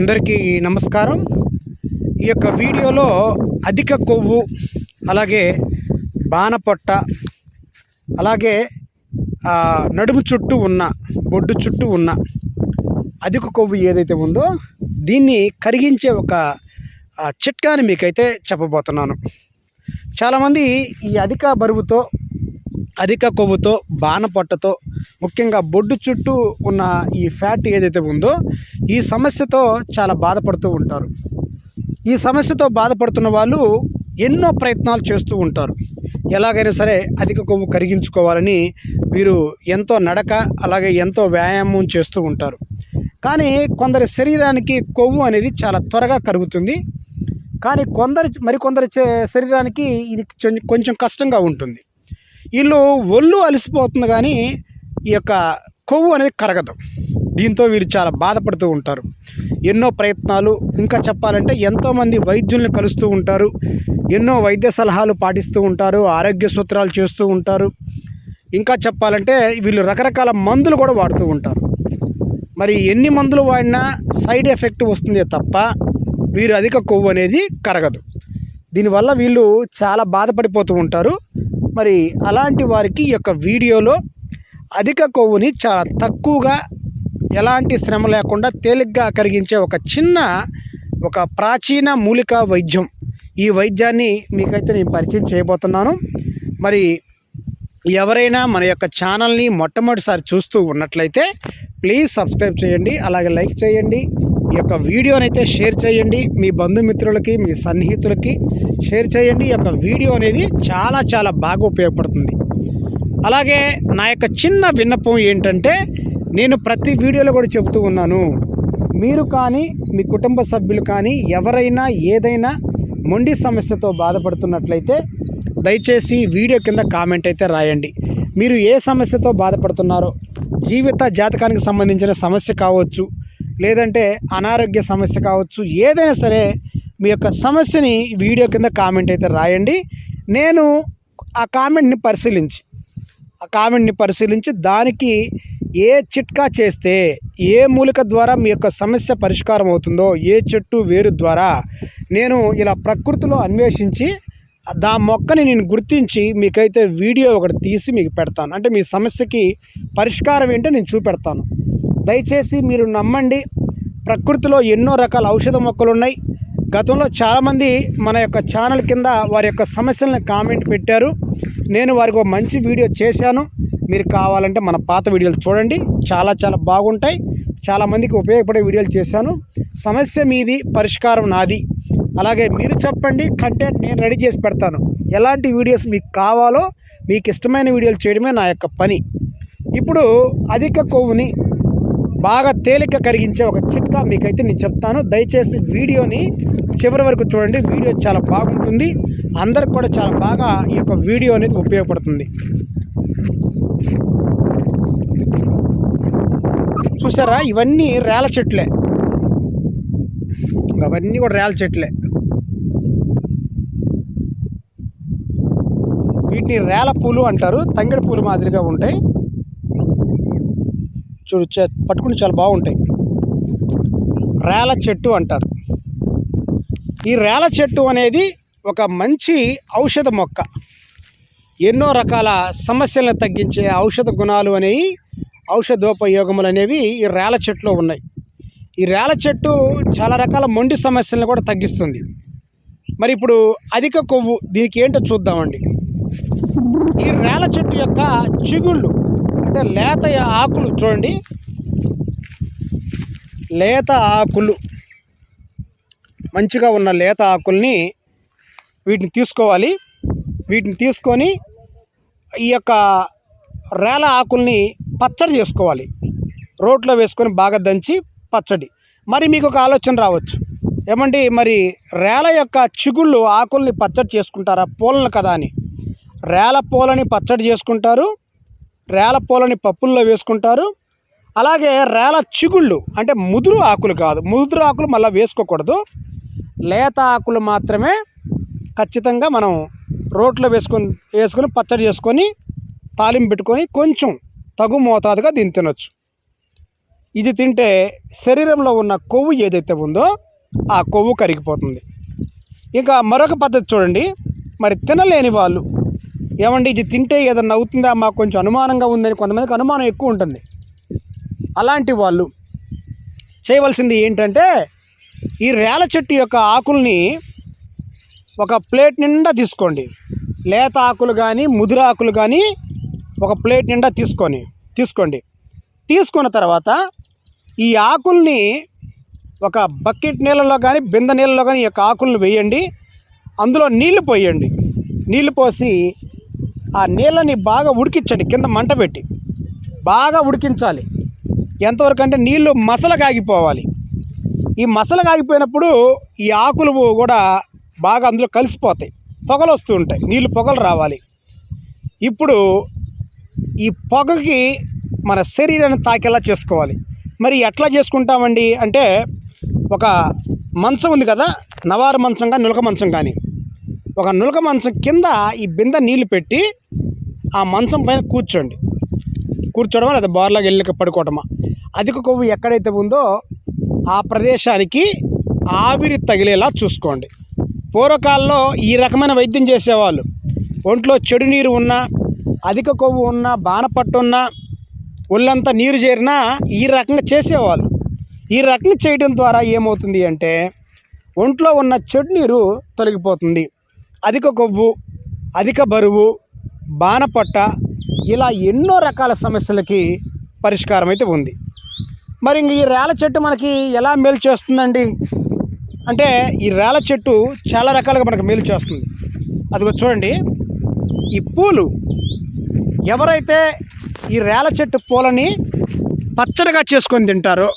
అందరికీ నమస్కారం. ఈ యొక్క వీడియోలో అధిక కొవ్వు అలాగే బాణపొట్ట అలాగే నడుము చుట్టూ ఉన్న బొడ్డు చుట్టూ ఉన్న అధిక కొవ్వు ఏదైతే ఉందో దీన్ని కరిగించే ఒక చిట్కాని మీకైతే చెప్పబోతున్నాను. చాలామంది ఈ అధిక బరువుతో అధిక కొవ్వుతో బాణపొట్టతో ముఖ్యంగా బొడ్డు చుట్టూ ఉన్న ఈ ఫ్యాట్ ఏదైతే ఉందో ఈ సమస్యతో చాలా బాధపడుతూ ఉంటారు. ఈ సమస్యతో బాధపడుతున్న వాళ్ళు ఎన్నో ప్రయత్నాలు చేస్తూ ఉంటారు. ఎలాగైనా సరే అధిక కొవ్వు కరిగించుకోవాలని వీరు ఎంతో నడక అలాగే ఎంతో వ్యాయామం చేస్తూ ఉంటారు. కానీ కొందరి శరీరానికి కొవ్వు అనేది చాలా త్వరగా కరుగుతుంది. కానీ కొందరి మరికొందరి చే- శరీరానికి ఇది కొంచెం కష్టంగా ఉంటుంది. వీళ్ళు ఒళ్ళు అలసిపోతుంది కానీ ఈ యొక్క కొవ్వు అనేది కరగదు. దీంతో వీరు చాలా బాధపడుతూ ఉంటారు. ఎన్నో ప్రయత్నాలు ఇంకా చెప్పాలంటే ఎంతోమంది వైద్యుల్ని కలుస్తూ ఉంటారు. ఎన్నో వైద్య సలహాలు పాటిస్తూ ఉంటారు ఆరోగ్య సూత్రాలు చేస్తూ ఉంటారు. ఇంకా చెప్పాలంటే వీళ్ళు రకరకాల మందులు కూడా వాడుతూ ఉంటారు. మరి ఎన్ని మందులు వాడినా సైడ్ ఎఫెక్ట్ వస్తుందే తప్ప వీరు అధిక కొవ్వు అనేది కరగదు. దీనివల్ల వీళ్ళు చాలా బాధపడిపోతూ ఉంటారు. మరి అలాంటి వారికి ఈ యొక్క వీడియోలో అధిక కొవ్వుని చాలా తక్కువగా ఎలాంటి శ్రమ లేకుండా తేలిగ్గా కరిగించే ఒక చిన్న ఒక ప్రాచీన మూలిక వైద్యం. ఈ వైద్యాన్ని మీకైతే నేను పరిచయం చేయబోతున్నాను. మరి ఎవరైనా మన యొక్క ఛానల్ని మొట్టమొదటిసారి చూస్తూ ఉన్నట్లయితే ప్లీజ్ సబ్స్క్రైబ్ చేయండి అలాగే లైక్ చేయండి. ఈ యొక్క వీడియోని అయితే షేర్ చేయండి. మీ బంధుమిత్రులకి మీ సన్నిహితులకి షేర్ చేయండి. ఈ యొక్క వీడియో అనేది చాలా చాలా బాగా ఉపయోగపడుతుంది. అలాగే నా యొక్క చిన్న విన్నపం ఏంటంటే నేను ప్రతి వీడియోలో కూడా చెబుతూ ఉన్నాను. మీరు కానీ మీ కుటుంబ సభ్యులు కానీ ఎవరైనా ఏదైనా మొండి సమస్యతో బాధపడుతున్నట్లయితే దయచేసి వీడియో కింద కామెంట్ అయితే రాయండి. మీరు ఏ సమస్యతో బాధపడుతున్నారో జీవిత జాతకానికి సంబంధించిన సమస్య కావచ్చు లేదంటే అనారోగ్య సమస్య కావచ్చు ఏదైనా సరే మీ యొక్క సమస్యని వీడియో కింద కామెంట్ అయితే రాయండి. నేను ఆ కామెంట్ని పరిశీలించి ఆ కామెంట్ని పరిశీలించి దానికి ఏ చిట్కా చేస్తే ఏ మూలిక ద్వారా మీ యొక్క సమస్య పరిష్కారం అవుతుందో ఏ చెట్టు వేరు ద్వారా నేను ఇలా ప్రకృతిలో అన్వేషించి దా మొక్కని నేను గుర్తించి మీకైతే వీడియో ఒకటి తీసి మీకు పెడతాను. అంటే మీ సమస్యకి పరిష్కారం ఏంటో నేను చూపెడతాను. దయచేసి మీరు నమ్మండి. ప్రకృతిలో ఎన్నో రకాల ఔషధ మొక్కలు ఉన్నాయి గతంలో చాలామంది మన యొక్క ఛానల్ కింద వారి యొక్క సమస్యలను కామెంట్ పెట్టారు. నేను వారికి ఒక మంచి వీడియో చేశాను. మీరు కావాలంటే మన పాత వీడియోలు చూడండి. చాలా చాలా బాగుంటాయి. చాలామందికి ఉపయోగపడే వీడియోలు చేశాను. సమస్య మీది పరిష్కారం నాది. అలాగే మీరు చెప్పండి కంటెంట్ నేను రెడీ చేసి పెడతాను. ఎలాంటి వీడియోస్ మీకు కావాలో మీకు ఇష్టమైన వీడియోలు చేయడమే నా యొక్క పని. ఇప్పుడు అధిక కొవ్వుని బాగా తేలిక కరిగించే ఒక చిట్కా మీకైతే నేను చెప్తాను. దయచేసి వీడియోని చివరి వరకు చూడండి. వీడియో చాలా బాగుంటుంది. అందరికి కూడా చాలా బాగా ఈ యొక్క వీడియో అనేది ఉపయోగపడుతుంది. చూసారా? ఇవన్నీ రేల చెట్లే. అవన్నీ కూడా రేల చెట్లే. వీటిని రేల పూలు అంటారు. తంగడి పూలు మాదిరిగా ఉంటాయి. చూడు చే- చాలా బాగుంటాయి. రేల చెట్టు అంటారు. ఈ రేల చెట్టు అనేది ఒక మంచి ఔషధ మొక్క. ఎన్నో రకాల సమస్యలను తగ్గించే ఔషధ గుణాలు అనేవి ఔషధోపయోగములు అనేవి ఈ రేల చెట్టులో ఉన్నాయి. ఈ రేల చెట్టు చాలా రకాల మొండి సమస్యలను కూడా తగ్గిస్తుంది. మరి ఇప్పుడు అధిక కొవ్వు దీనికి ఏంటో చూద్దామండి. ఈ రేల చెట్టు యొక్క చిగుళ్ళు అంటే లేత ఆకులు చూడండి. లేత ఆకులు. మంచిగా ఉన్న లేత ఆకుల్ని వీటిని తీసుకోవాలి. వీటిని తీసుకొని ఈ యొక్క రేల ఆకుల్ని పచ్చడి చేసుకోవాలి. రోట్లో వేసుకొని బాగా దంచి పచ్చడి. మరి మీకు ఒక ఆలోచన రావచ్చు. ఏమండి మరి రేల యొక్క చిగుళ్ళు ఆకుల్ని పచ్చడి చేసుకుంటారా? పూలను కదా అని. రేల పూలని పచ్చడి చేసుకుంటారు. రేల పూలని పప్పుల్లో వేసుకుంటారు. అలాగే రేల చిగుళ్ళు అంటే ముదురు ఆకులు కాదు ముదురు ఆకులు మళ్ళీ వేసుకోకూడదు. లేత ఆకులు మాత్రమే ఖచ్చితంగా మనం రోట్లో వేసుకొని వేసుకొని పచ్చడి చేసుకొని తాలింపు పెట్టుకొని కొంచెం తగు మోతాదుగా దీన్ని తినొచ్చు. ఇది తింటే శరీరంలో ఉన్న కొవ్వు ఏదైతే ఉందో ఆ కొవ్వు కరిగిపోతుంది. ఇంకా మరొక పద్ధతి చూడండి. మరి తినలేని వాళ్ళు ఏమండి ఇది తింటే ఏదన్నా అవుతుందా మాకు కొంచెం అనుమానంగా ఉందని కొంతమందికి అనుమానం ఎక్కువ ఉంటుంది. అలాంటి వాళ్ళు చేయవలసింది ఏంటంటే ఈ రేల చెట్టు యొక్క ఆకుల్ని ఒక ప్లేట్ నిండా తీసుకోండి. లేత ఆకులు కానీ ముదురు ఆకులు కానీ ఒక ప్లేట్ నిండా తీసుకొని తీసుకోండి. తీసుకున్న తర్వాత ఈ ఆకుల్ని ఒక బకెట్ నీళ్ళలో కానీ బిందె నీళ్ళలో కానీ ఈ యొక్క ఆకులను వేయండి. అందులో నీళ్ళు పోయండి. నీళ్ళు పోసి ఆ నీళ్ళని బాగా ఉడికించండి కింద మంట పెట్టి. బాగా ఉడికించాలి. ఎంతవరకు అంటే నీళ్ళు మసలగాగిపోవాలి ఈ మసలగాగిపోయినప్పుడు ఈ ఆకులు కూడా బాగా అందులో కలిసిపోతాయి. పొగలు వస్తూ ఉంటాయి. నీళ్ళు పొగలు రావాలి. ఇప్పుడు ఈ పొగకి మన శరీరాన్ని తాకేలా చేసుకోవాలి. మరి ఎట్లా చేసుకుంటామండి? అంటే ఒక మంచం ఉంది కదా నవారు మంచం కానీ నులక మంచం కానీ. ఒక నులక మంచం కింద ఈ బిందె నీళ్ళు పెట్టి ఆ మంచం పైన కూర్చోండి. కూర్చోవడమా లేదా బోర్లాగా వెళ్ళి పడుకోవటమా? అధిక కొవ్వు ఎక్కడైతే ఉందో ఆ ప్రదేశానికి ఆవిరి తగిలేలా చూసుకోండి. పూర్వకాలంలో ఈ రకమైన వైద్యం చేసేవాళ్ళు. ఒంట్లో చెడు నీరు ఉన్నా అధిక కొవ్వు ఉన్నా బాణపట్టు ఉన్నా ఒళ్ళంతా నీరు చేరినా ఈ రకంగా చేసేవాళ్ళు. ఈ రకంగా చేయడం ద్వారా ఏమవుతుంది అంటే ఒంట్లో ఉన్న చెడు నీరు తొలగిపోతుంది. అధిక కొవ్వు అధిక బరువు బాణపట్ట ఇలా ఎన్నో రకాల సమస్యలకి పరిష్కారం అయితే ఉంది. మరి ఇంక ఈ రేల చెట్టు మనకి ఎలా మేలు చేస్తుందండి? అంటే ఈ రేల చెట్టు చాలా రకాలుగా మనకు మేలు చేస్తుంది. అది చూడండి. ఈ పూలు ఎవరైతే ఈ రేల చెట్టు పూలని పచ్చడిగా చేసుకొని తింటారో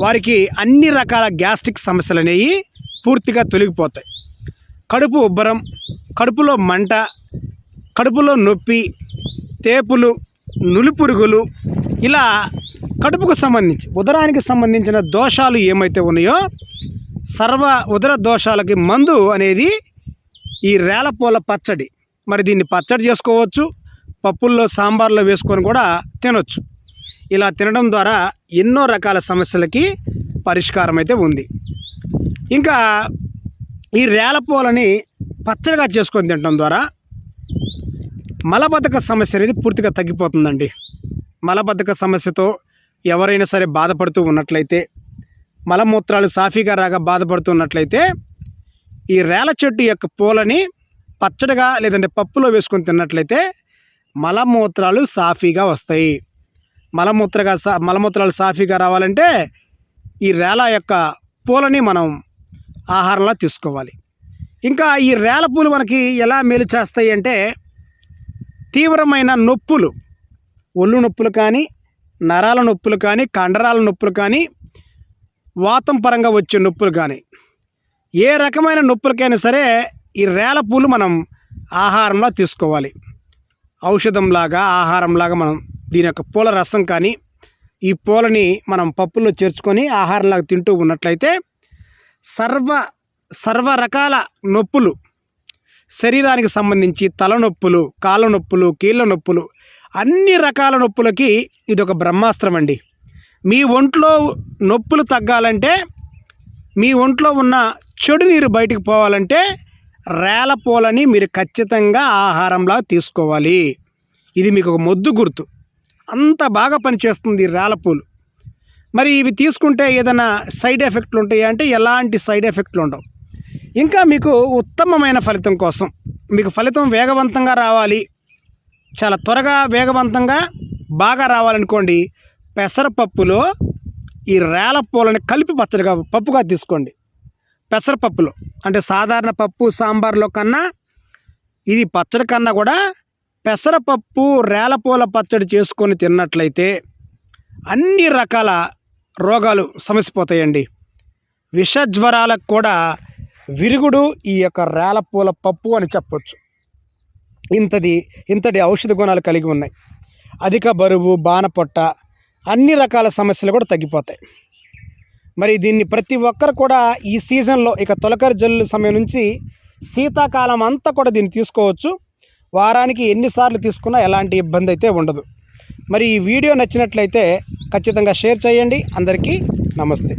వారికి అన్ని రకాల గ్యాస్ట్రిక్ సమస్యలు అనేవి పూర్తిగా తొలగిపోతాయి. కడుపు ఉబ్బరం కడుపులో మంట కడుపులో నొప్పి తేపులు నులిపురుగులు ఇలా కడుపుకు సంబంధించి ఉదరానికి సంబంధించిన దోషాలు ఏమైతే ఉన్నాయో సర్వ ఉదర దోషాలకి మందు అనేది ఈ రేలపూల పచ్చడి. మరి దీన్ని పచ్చడి చేసుకోవచ్చు పప్పుల్లో సాంబార్లో వేసుకొని కూడా తినొచ్చు. ఇలా తినడం ద్వారా ఎన్నో రకాల సమస్యలకి పరిష్కారం అయితే ఉంది. ఇంకా ఈ రేలపూలని పచ్చడిగా చేసుకొని తినడం ద్వారా మలబద్ధక సమస్య అనేది పూర్తిగా తగ్గిపోతుందండి. మలబద్ధక సమస్యతో ఎవరైనా సరే బాధపడుతూ ఉన్నట్లయితే మలమూత్రాలు సాఫీగా రాగా బాధపడుతున్నట్లయితే ఈ రేల చెట్టు యొక్క పూలని పచ్చడిగా లేదంటే పప్పులో వేసుకొని తిన్నట్లయితే మలమూత్రాలు సాఫీగా వస్తాయి. మలమూత్రగా సా మలమూత్రాలు సాఫీగా రావాలంటే ఈ రేల యొక్క పూలని మనం ఆహారంలా తీసుకోవాలి. ఇంకా ఈ రేల పూలు మనకి ఎలా మేలు చేస్తాయి అంటే తీవ్రమైన నొప్పులు. ఒళ్ళు నొప్పులు కానీ నరాల నొప్పులు కానీ కండరాల నొప్పులు కానీ వాతం పరంగా వచ్చే నొప్పులు కానీ. ఏ రకమైన నొప్పులకైనా సరే ఈ రేల పూలు మనం ఆహారంలో తీసుకోవాలి. ఔషధంలాగా ఆహారంలాగా మనం దీని యొక్క పూల రసం కానీ ఈ పూలని మనం పప్పుల్లో చేర్చుకొని ఆహారంలాగా తింటూ ఉన్నట్లయితే సర్వ సర్వ రకాల నొప్పులు శరీరానికి సంబంధించి తలనొప్పులు కాళ్ళ నొప్పులు కీళ్ళ నొప్పులు అన్ని రకాల నొప్పులకి ఇది ఒక బ్రహ్మాస్త్రం అండి మీ ఒంట్లో నొప్పులు తగ్గాలంటే మీ ఒంట్లో ఉన్న చెడు నీరు బయటికి పోవాలంటే రేల పూలని మీరు ఖచ్చితంగా ఆహారంలా తీసుకోవాలి. ఇది మీకు ఒక మొద్దు గుర్తు. అంత బాగా పనిచేస్తుంది రాలపూలు మరి ఇవి తీసుకుంటే ఏదైనా సైడ్ ఎఫెక్ట్లు ఉంటాయా అంటే ఎలాంటి సైడ్ ఎఫెక్ట్లు ఉండవు. ఇంకా మీకు ఉత్తమమైన ఫలితం కోసం మీకు ఫలితం వేగవంతంగా రావాలి చాలా త్వరగా వేగవంతంగా బాగా రావాలనుకోండి పెసరపప్పులో ఈ రేల పూలని కలిపి పచ్చడిగా పప్పుగా తీసుకోండి. పెసరపప్పులో అంటే సాధారణ పప్పు సాంబార్లో కన్నా ఇది పచ్చడి కన్నా కూడా పెసరపప్పు రేలపూల పచ్చడి చేసుకొని తిన్నట్లయితే అన్ని రకాల రోగాలు సమసిపోతాయండి. విషజ్వరాలకు కూడా విరుగుడు ఈ యొక్క రేలపూల పప్పు అని చెప్పొచ్చు. ఇంతది ఇంతటి ఔషధ గుణాలు కలిగి ఉన్నాయి. అధిక బరువు బాణపొట్ట అన్ని రకాల సమస్యలు కూడా తగ్గిపోతాయి. మరి దీన్ని ప్రతి ఒక్కరు కూడా ఈ సీజన్లో ఇక తొలకరి జల్లు సమయం నుంచి శీతాకాలం అంతా కూడా దీన్ని తీసుకోవచ్చు. వారానికి ఎన్నిసార్లు తీసుకున్నా ఎలాంటి ఇబ్బంది అయితే ఉండదు. మరి ఈ వీడియో నచ్చినట్లయితే ఖచ్చితంగా షేర్ చేయండి. అందరికీ నమస్తే.